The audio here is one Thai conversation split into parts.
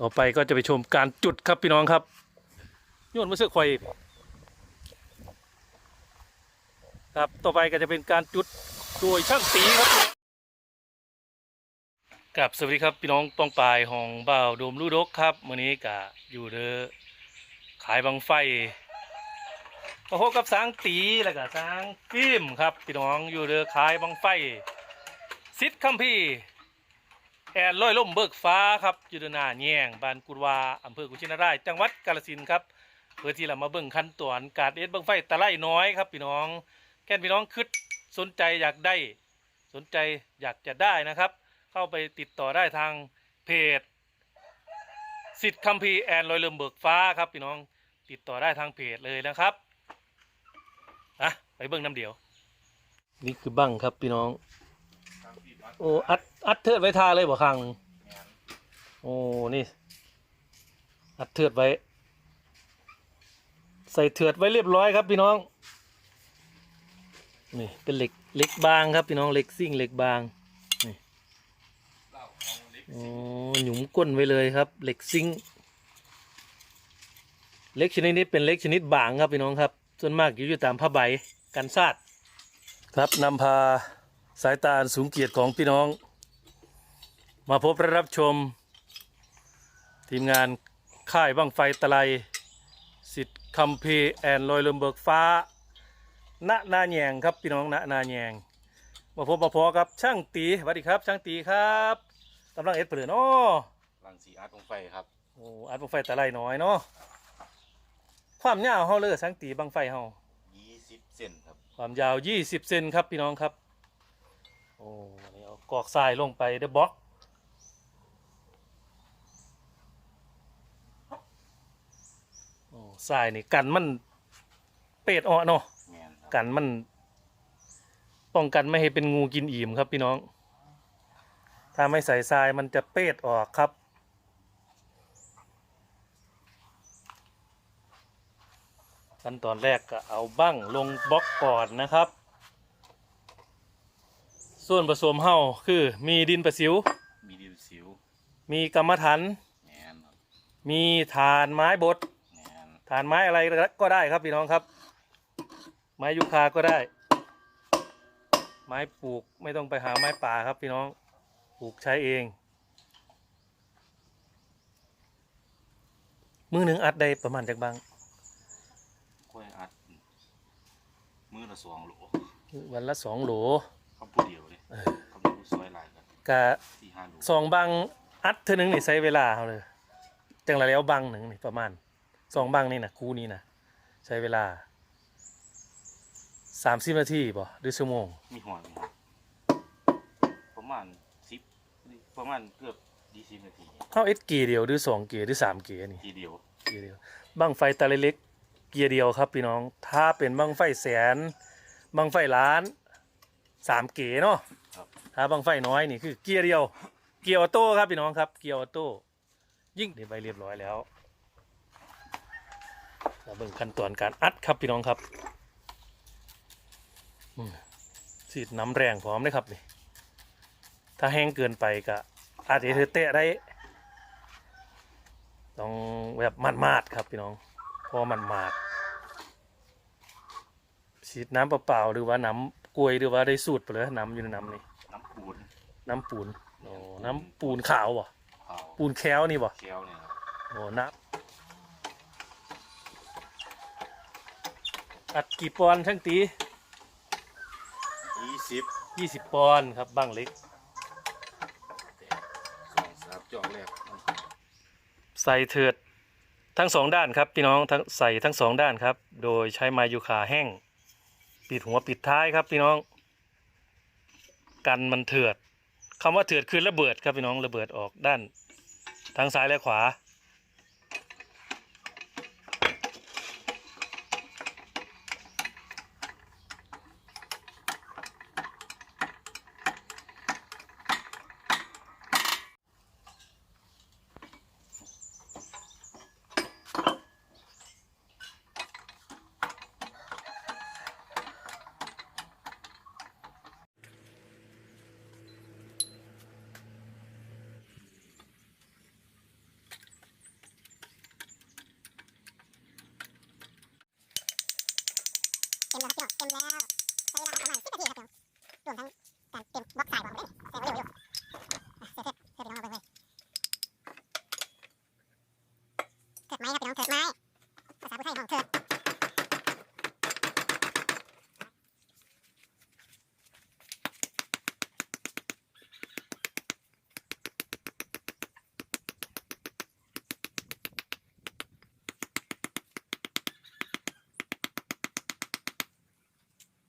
ต่อไปก็จะไปชมการจุดครับพี่น้องครับโยนมาเสื้อควายครับต่อไปก็จะเป็นการจุดโดยช่างตีครับกับสวัสดีครับพี่น้องป้องปลายของบ่าวโดมลูดกครับวันนี้กะอยู่เด้อขายบังไฟมาพบกับสางตีแล้วก็สางฟิล์มครับพี่น้องอยู่เด้อขายบังไฟซิดคัมพีร์ แอนลอยล่มเบิกฟ้าครับอยู่ดนหนาแย่งบ้านกุดวาอำเภอกุชินารายจังหวัดกาฬสินธุ์ครับเพื่อที่เรามาเบิ่งขั้นตอนการเอ็ดเบิ่งไฟตะไลน้อยครับพี่น้องแค่พี่น้องคิดสนใจอยากได้ สนใจอยากจะได้นะครับ เข้าไปติดต่อได้ทางเพจสิทธิ์คัมภีร์แอนลอยเริ่มเบิกฟ้าครับพี่น้องติดต่อได้ทางเพจเลยนะครับอะไปเบิ่งน้ำเดียว นี่คือบั้งครับพี่น้อง โอ้อัดอัดเทิดไว้ทาเลยบ่ครั้งหนึ่งโอ้นี่ อัดเทิดไว้ ใส่เถือดไว้เรียบร้อยครับพี่น้องนี่เป็นเหล็กเหล็กบางครับพี่น้องเหล็กซิ่งเหล็กบางนี่โอ้หยุมก้นไว้เลยครับเหล็กซิ่งเหล็กชนิดนี้เป็นเหล็กชนิดบางครับพี่น้องครับ ส่วนมากอยู่อยู่ตามผ้าใบกันซาดครับนำพา สายตาอันสูงเกียรติของพี่น้อง มาพบและรับชม ทีมงานค่ายบังไฟตะไลสิทธิ์คัมเพแอนลอยลมเบิกฟ้าณนาแยงครับพี่น้องณนาแยง มาพบมาพอกับช่างตีสวัสดีครับ ช่างตีครับกำลังเอ็ดเปลือนอ้อรังสีอาร์ตของไฟครับโอ้อัดบังไฟตะไลน้อยเนาะความยาวเฮาเลยช่างตีบังไฟเฮา20เซนครับ ความยาว 20 เซนครับพี่น้องครับ โอ้นี่เอากอกทรายลงไปเดบล็อกโอ้ทรายนี่กันมันเป็ดออเนาะแมนครับกันมัน ป้องกันไม่ให้เป็นงูกินอิ่มครับพี่น้อง ถ้าไม่ใส่ทรายมันจะเป็ดออกครับ ขั้นตอนแรกก็เอาบั้งลงบล็อกก่อนนะครับ ส่วนผสมเฮาคือมีดินประสิว มีดินสิวมีกรรมฐานแมนครับมีฐานไม้บดแมนฐานไม้อะไรก็ได้ครับพี่น้องครับ ไม้ยูคาก็ได้ ไม้ปลูกไม่ต้องไปหาไม้ป่าครับพี่น้องปลูกใช้เอง มือหนึ่งอัดได้ประมาณจากบางค่อยอัดมือละสองโหลวันละสองโหลคำพูดเดียวเลยเออ คำพูดซอยหลายกันกะที่ห้าโหลสองบังอัดเท่านึงนี่ใช้เวลาเขาเลยจังละแล้วบังหนึ่งนี่ประมาณสองบังนี่นะคู่นี้นะใช้เวลาสามสิบนาทีบ่หรือชั่วโมงมีหัวมีหัวประมาณสิบประมาณเกือบยี่สิบนาทีเข้าเอสเกียร์เดียวหรือสองเกียร์หรือสามเกียร์นี่ทีเดียวเกียร์เดียวบังไฟตาเล็กๆเกียร์เดียวครับพี่น้อง ถ้าเป็นบังไฟแสน บังไฟล้านสามเกียร์เนาะ ถ้าบังไฟน้อยนี่คือเกียร์เดียว เกียร์ออโต้ครับพี่น้องครับเกียร์ออโต้ยิ่งนี่ไปเรียบร้อยแล้วเราเบิ่งขั้นตอนการอัดครับพี่น้องครับสีดน้ำแรงพร้อมเลยครับนี่ถ้าแห้งเกินไปก็อาจจะเตะได้ต้องแบบมันมาดๆครับพี่น้อง พอมันมาดฉีดน้ำเปล่าๆหรือว่าน้ำกลวยหรือว่าได้สูตรไปเลยน้ำอยู่ในน้ำนี่ ปูนน้ำปูนโอ้น้ำปูนขาวบ่เผาปูนแค้วนี่บ่เคี้ยวเนี่ยครับโอ้น้ำอัดกี่ปอนด์ช่างตียี่สิบยี่สิบปอนด์ครับบ้างเล็ก สองสามจอกแรกใส่เถือดทั้งสองด้านครับพี่น้องทั้งใส่ทั้งสองด้านครับ โดยใช้ไม้ยูคาแห้ง ปิดหัวปิดท้ายครับพี่น้อง กันมันเถือดคำว่าเถือดคือระเบิดครับพี่น้องระเบิดออกด้านทางซ้ายและขวา พี่น้องเต็มแล้วใช้เวลาประมาณสิบนาทีครับพี่น้องรวมทั้งการเตรียมบล็อกสายบอกเลยเสร็จเร็วๆอะเสร็จเสร็จเสร็จพี่น้องเอาไปเลยเถิดไม้ครับพี่น้องเถิดไม้ภาษาผู้ไทยห้องเถิด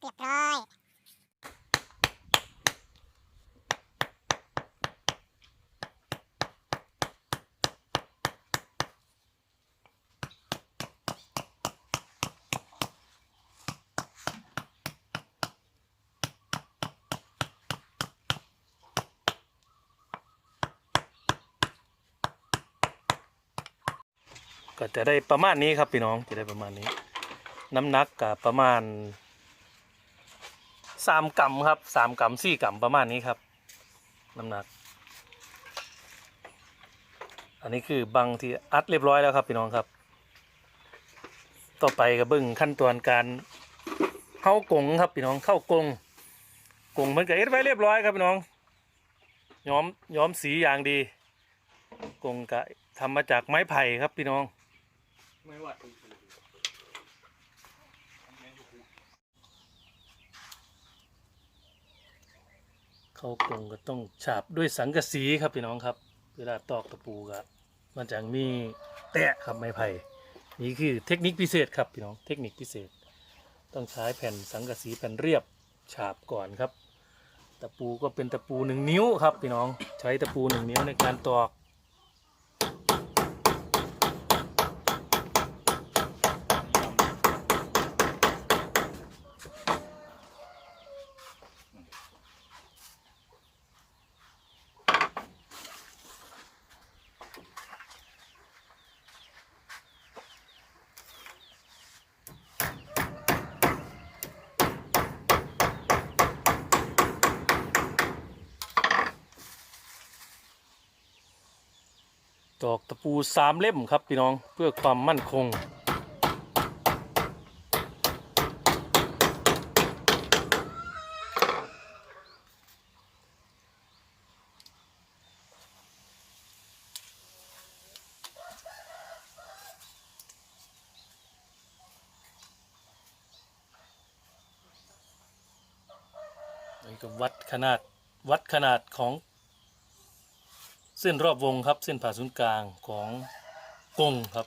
เรียบร้อย ก็จะได้ประมาณนี้ครับพี่น้องจะได้ประมาณนี้ น้ำหนักกับประมาณสามกรัมครับสามกรัมสี่กรัมประมาณนี้ครับ น้ำหนัก อันนี้คือบังที่อัดเรียบร้อยแล้วครับพี่น้องครับ ต่อไปก็เบิ้งขั้นตอนการเข้ากงครับพี่น้องเข้ากงกงมันก็เอ็ดไว้เรียบร้อยครับพี่น้องย้อมย้อมสีอย่างดีกงก็ทำมาจากไม้ไผ่ครับพี่น้อง ไม่ว่าเขากรงก็ต้องฉาบด้วยสังกะสีครับพี่น้องครับ เวลาตอกตะปูก็มันจะมีแตะครับไม้ไผ่นี่คือเทคนิคพิเศษครับพี่น้องเทคนิคพิเศษ ต้องใช้แผ่นสังกะสีแผ่นเรียบฉาบก่อนครับ ตะปูก็เป็นตะปูหนึ่งนิ้วครับพี่น้องใช้ตะปูหนึ่งนิ้วในการตอก ตอกตะปูสามเล่มครับพี่น้องเพื่อความมั่นคง นี่ก็วัดขนาดวัดขนาดของ ส้นรอบวงครับ เส้นผ่าศูนย์กลางของกงครับ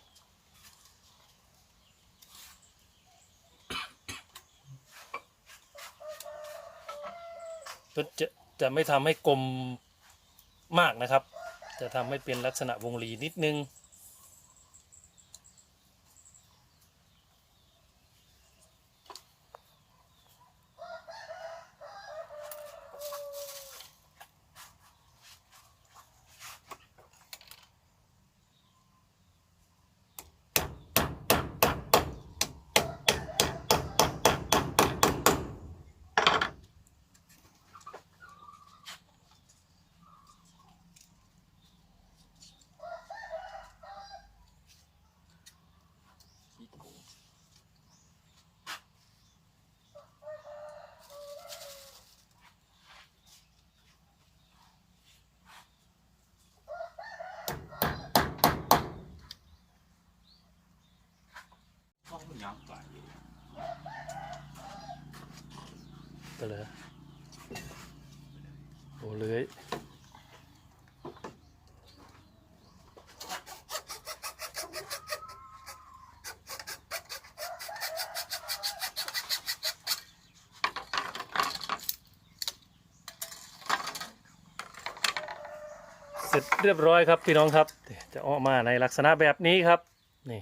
ก็จะจะไม่ทำให้กลมมากนะครับ จะทำให้เป็นลักษณะวงรีนิดนึง ห้องยังไป เลยโอ้เลยเสร็จเรียบร้อยครับพี่น้องครับ จะออกมาในลักษณะแบบนี้ครับ นี่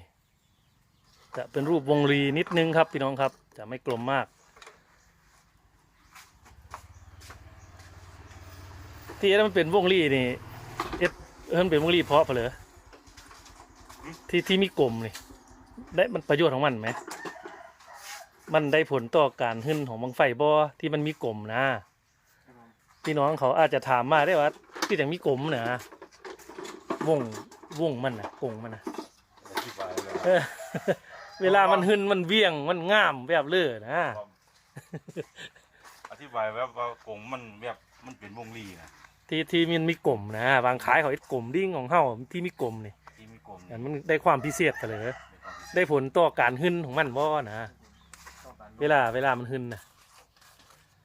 จะเป็นรูปวงรีนิดนึงครับพี่น้องครับ จะไม่กลมมาก ที่เอ็ดมันเป็นวงรีนี่เอ็ดเอิ้นเป็นวงรีเพราะเผลอที่ที่มีกลมนี่ได้มันประโยชน์ของมันไหมมันได้ผลต่อการหึ้นของบังไฟบ่ที่มันมีกลมนะพี่น้องเขาอาจจะถามมาได้ว่าที่จังมีกลมนะวงวงมันนะกงมันนะอธิบายเลยเออเวลามันหึนมันเวียงมันง่ามแบบเลือนะอธิบายแบบว่ากงมันแบบมันเป็นวงลีนะ ที่ที่มันมีกลมนะบางขายเขาเอ็ดกลมดิ้งของเฮาที่มีกลมนี่ที่มีกงอันมันได้ความพิเศษกันเลยได้ผลต่อการหึนของมันบ่นะเวลาเวลามันหึนนะ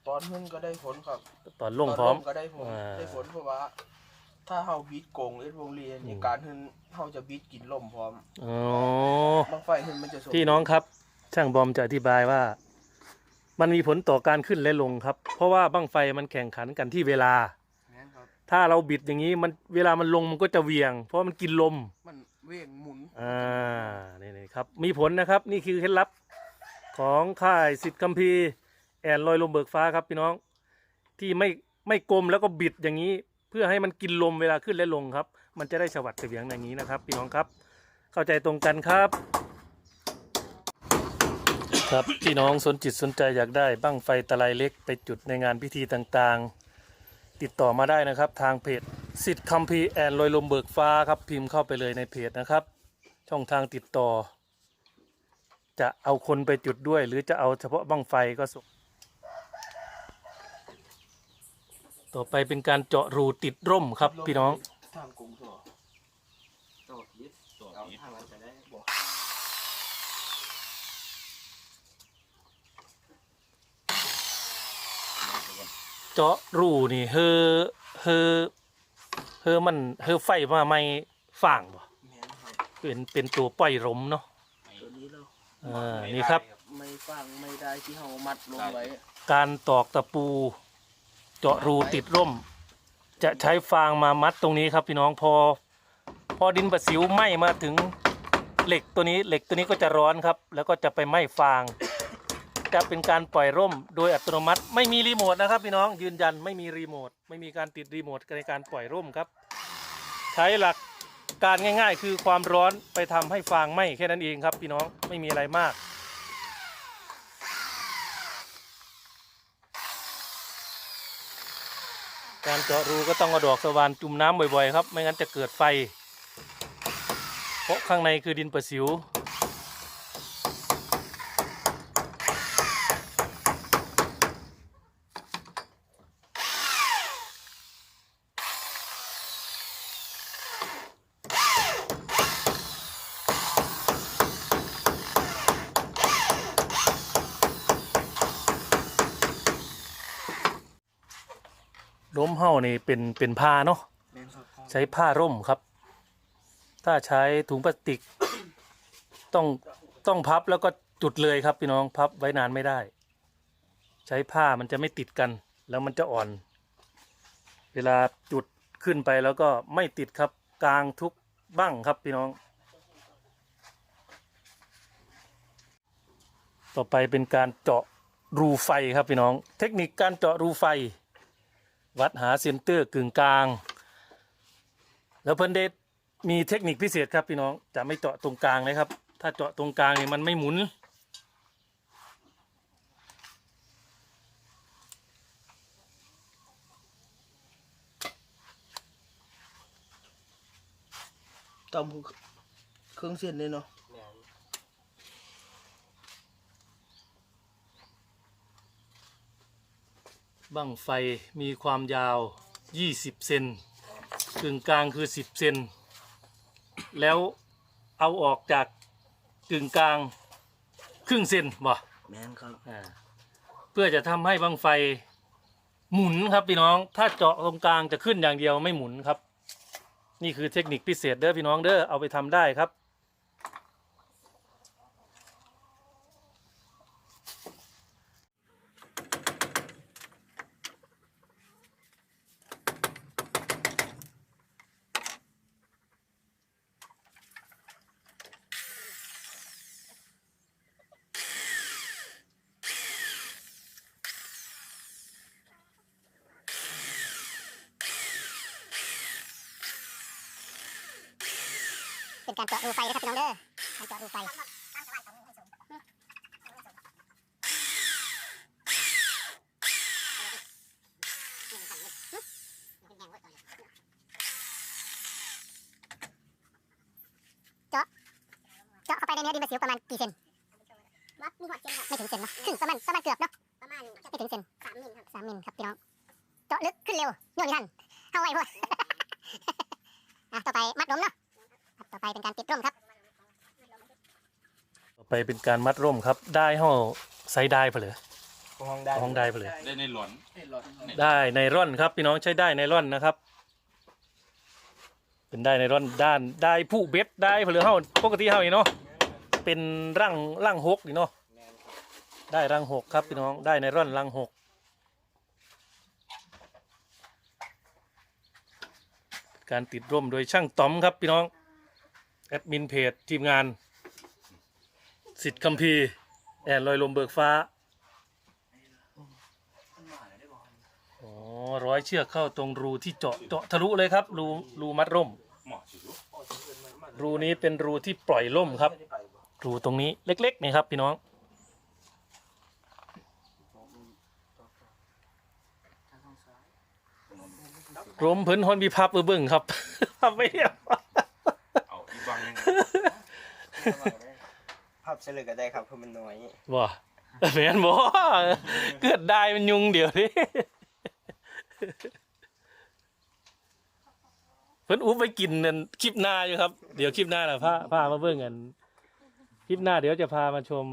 ตอนขึ้นก็ได้ผลครับ ตอนลงพร้อมตนก็ได้ผลอ่าได้ผลเพราะว่าถ้าเฮาบีดโกงเอ็ดวงเรียนอืนี่มการขึ้นเฮาจะบีดกินลมพร้อมอ๋อบางไฟขึ้นมันจะสมพี่น้องครับ ช่างบอมจะอธิบายว่า มันมีผลต่อการขึ้นและลงครับ เพราะว่าบั้งไฟมันแข่งขันกันที่เวลาแม่นครับ ถ้าเราบิดอย่างนี้มันเวลามันลงมันก็จะเหวียง เพราะมันกินลม มันเวียงหมุน อ่านี่นี่ครับ มีผลนะครับ นี่คือเคล็ดลับของค่ายสิทธิ์คัมภีร์แอนลอยลมเบิกฟ้าครับพี่น้อง ที่ไม่ไม่กลมแล้วก็บิดอย่างนี้ เพื่อให้มันกินลมเวลาขึ้นและลงครับ มันจะได้ฉวัดเฉวียงอย่างนี้นะครับ พี่น้องครับ เข้าใจตรงกันครับ ครับพี่น้องสนจิตสนใจอยากได้บั้งไฟตะไลเล็กไปจุดในงานพิธีต่างๆ ติดต่อมาได้นะครับ ทางเพจสิทธิ์คัมภีร์แอนลอยลมเบิกฟ้าครับพิมพ์เข้าไปเลยในเพจนะครับ ช่องทางติดต่อ จะเอาคนไปจุดด้วย หรือจะเอาเฉพาะบั้งไฟก็ส่งต่อไปเป็นการเจาะรูติดร่มครับพี่น้อง ทางกงตัวตัวยิดตัวเอายิดทางนั้นจะได้บอก เจาะรูนี่เฮอเฮอเฮอมันเฮอไฟมาไม่ฝ่างบ่แม่นครับเป็นเป็นตัวปล่อยลมเนาะตัวนี้เราอ่านี่ครับ ไม่ฟังไม่ได้ที่เฮามัดลงไว้การตอกตะปู เจาะรูติดร่ม จะใช้ฟางมามัดตรงนี้ครับพี่น้องพอ พอดินประสิวไหม้มาถึงเหล็กตัวนี้เหล็กตัวนี้ก็จะร้อนครับ แล้วก็จะไปไหม้ฟาง จะเป็นการปล่อยร่มโดยอัตโนมัติ ไม่มีรีโมทนะครับพี่น้องยืนยันไม่มีรีโมทไม่มีการติดรีโมทในการปล่อยร่มครับ ใช้หลักการง่าย ๆ คือความร้อนไปทำให้ฟางไหม้แค่นั้นเองครับ พี่น้องไม่มีอะไรมาก การเจาะรูก็ต้องเอาดอกสว่านจุ่มน้ำบ่อยๆครับ ไม่งั้นจะเกิดไฟ เพราะข้างในคือดินประสิว นี่เป็นเป็นผ้าเนาะแม่นครับใช้ผ้าร่มครับ ถ้าใช้ถุงพลาสติก ต้องต้องพับแล้วก็จุดเลยครับพี่น้องพับไว้นานไม่ได้ ใช้ผ้ามันจะไม่ติดกัน แล้วมันจะอ่อน เวลาจุดขึ้นไปแล้วก็ไม่ติดครับกลางทุกบ้างครับพี่น้อง ต่อไปเป็นการเจาะรูไฟครับพี่น้อง เทคนิคการเจาะรูไฟ วัดหาเซนเตอร์กึ่งกลาง แล้วเพิ่นเดชมีเทคนิคพิเศษครับพี่น้องจะไม่เจาะตรงกลางเลยครับ ถ้าเจาะตรงกลางเนี่ยมันไม่หมุน ตำเครื่องเส้นเลยเนาะ บั้งไฟมีความยาว 20 เซนกึ่งกลางคือ 10 เซนแล้วเอาออกจากกึ่งกลางครึ่งเซนบ่แม่นครับอ่าเพื่อจะทำให้บั้งไฟหมุนครับพี่น้อง ถ้าเจาะตรงกลางจะขึ้นอย่างเดียวไม่หมุนครับ นี่คือเทคนิคพิเศษเด้อพี่น้องเด้อเอาไปทำได้ครับ การเจาะรูไฟนะครับพี่น้องเด้อการเจาะรูไฟเจาะจาะเข้าไปในเนื้อดินประสิวประมาณกี่เซนไม่ถึงเซนเนาะครึ่งประมาณประมาณเกือบเนาะ ไปเป็นการมัดร่มครับ ได้ห่อไซได้เผลอห้องได้ห้องได้เผลอได้ในหลอนได้ในร่อนครับพี่น้องใช้ได้ในร่อนนะครับ เป็นได้ในร่อนด้านได้ผู้เบ็ดได้เผลอเฮาปกติเฮานี่เนาะเป็นร่างร่างหกนี่เนาะได้ร่างหกครับพี่น้องได้ในร่อนร่างหกการติดร่มโดยช่างต๋อมครับพี่น้องแอดมินเพจทีมงาน สิทธิ์คัมภีร์แอนลอยลมเบิกฟ้าอ๋อร้อยเชือกเข้าตรงรูที่เจาะเจาะทะลุเลยครับ รูรูมัดร่มเหมาะสิลูกรูนี้เป็นรูที่ปล่อยร่มครับ รูตรงนี้เล็กๆนี่ครับ พี่น้องรมเพิ่นฮอนมีพับเบิ่งครับพับไม่เรียบเอาอีบังยังไง ภาพเฉลยก็ได้ครับเพราะมันน้อยบ่แม่นบ่เกิดได้มันยุงเดี๋ยวนี้เพิ่นอุ๊บไปกินนั่นคลิปหน้าอยู่ครับ เดี๋ยวคลิปหน้าน่ะพาพามาเบิ่งกันคลิปหน้าเดี๋ยวจะพามาชม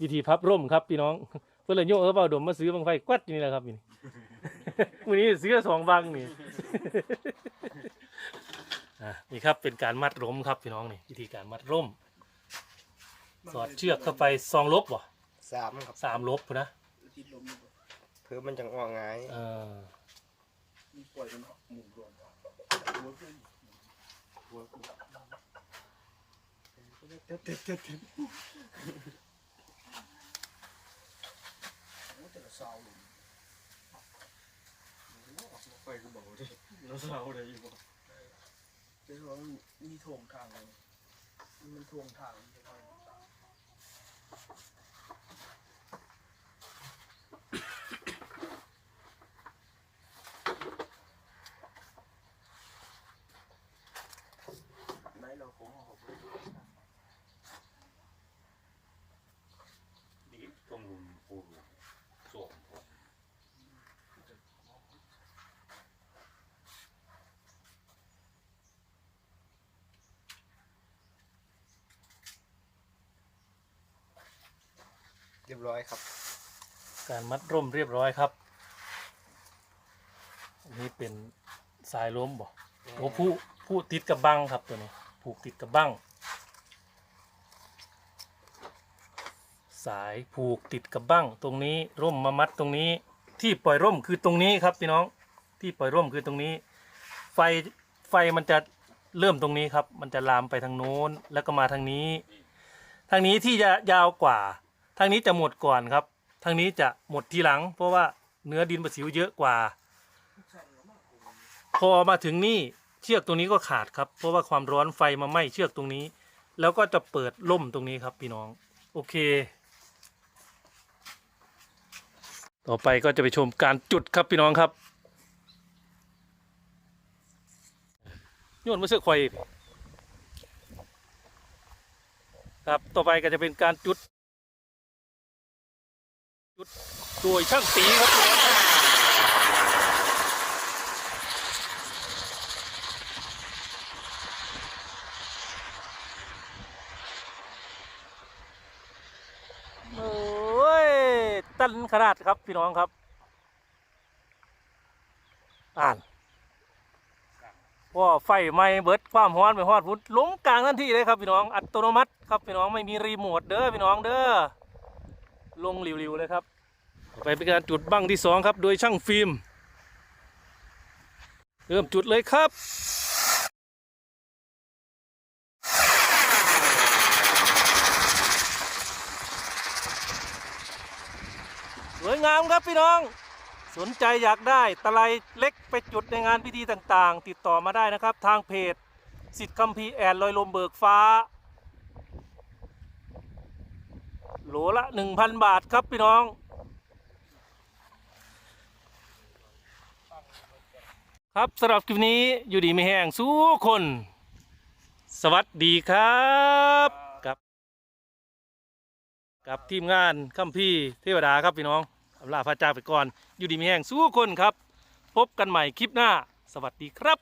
วิธีพับร่มครับพี่น้อง เพิ่นเลยโยกเออเบาดมมาซื้อบังไฟกวัดนี่แหละครับนี่มื้อนี้ซื้อสองบังนี่อะนี่ครับเป็นการมัดร่มครับพี่น้องนี่วิธีการมัดร่ม สอดเชือกเข้าไปซองลบบ่สามครับสามลบพุ่นนะเพื่อมันจังออกง่ายเออเราเศร้าเลยอยู่บ่เดี๋ยวว่ามันมีถ่วงทางเลยมันถ่วงทางดีต้องลุมปูสวม เรียบร้อยครับ การมัดร่มเรียบร้อยครับ อันนี้เป็นสายล้มบ่โอ้ผู้ผู้ติดกับบังครับตัวนี้ ผูกติดกับบังสายผูกติดกับบังตรงนี้ร่มมามัดตรงนี้ ที่ปล่อยร่มคือตรงนี้ครับพี่น้องที่ปล่อยร่มคือตรงนี้ ไฟไฟมันจะเริ่มตรงนี้ครับ มันจะลามไปทางโน้นแล้วก็มาทางนี้ ทางนี้ที่จะยาวกว่า ทางนี้จะหมดก่อนครับ ทางนี้จะหมดทีหลัง เพราะว่าเนื้อดินประสิวเยอะกว่า พอมาถึงนี่เชือกตรงนี้ก็ขาดครับ เพราะว่าความร้อนไฟมาไหม้เชือกตรงนี้ แล้วก็จะเปิดล่มตรงนี้ครับพี่น้อง โอเค ต่อไปก็จะไปชมการจุดครับพี่น้องครับโยนมาเสื้อควายครับ ต่อไปก็จะเป็นการจุด จุดโดยช่างตีครับโอ้ยตันขนาดครับพี่น้องครับ อ่านว่าไฟไหม้เบิดความร้อนไปฮอดพุดล้มกลางทันทีเลยครับพี่น้องอัตโนมัติครับพี่น้องไม่มีรีโมทเด้อพี่น้องเด้อ ลงริวๆเลยครับ ไปเป็นการจุดบั้งที่สองครับ โดยช่างฟิล์ม เริ่มจุดเลยครับสวยงามครับพี่น้อง สนใจอยากได้ตะไลเล็กไปจุดในงานพิธีต่างๆ ติดต่อมาได้นะครับ ทางเพจสิทธิ์คัมภีร์แอนลอยลมเบิกฟ้า โหลละ1,000บาทครับพี่น้อง ครับสำหรับคลิปนี้อยู่ดีไม่แห้งสู้คน สวัสดีครับกับ กับทีมงานคัมพี่เทวดาครับพี่น้องอำลาพระจาไปก่อน อยู่ดีไมีแห่งสู้คนครับ พบกันใหม่คลิปหน้า สวัสดีครับ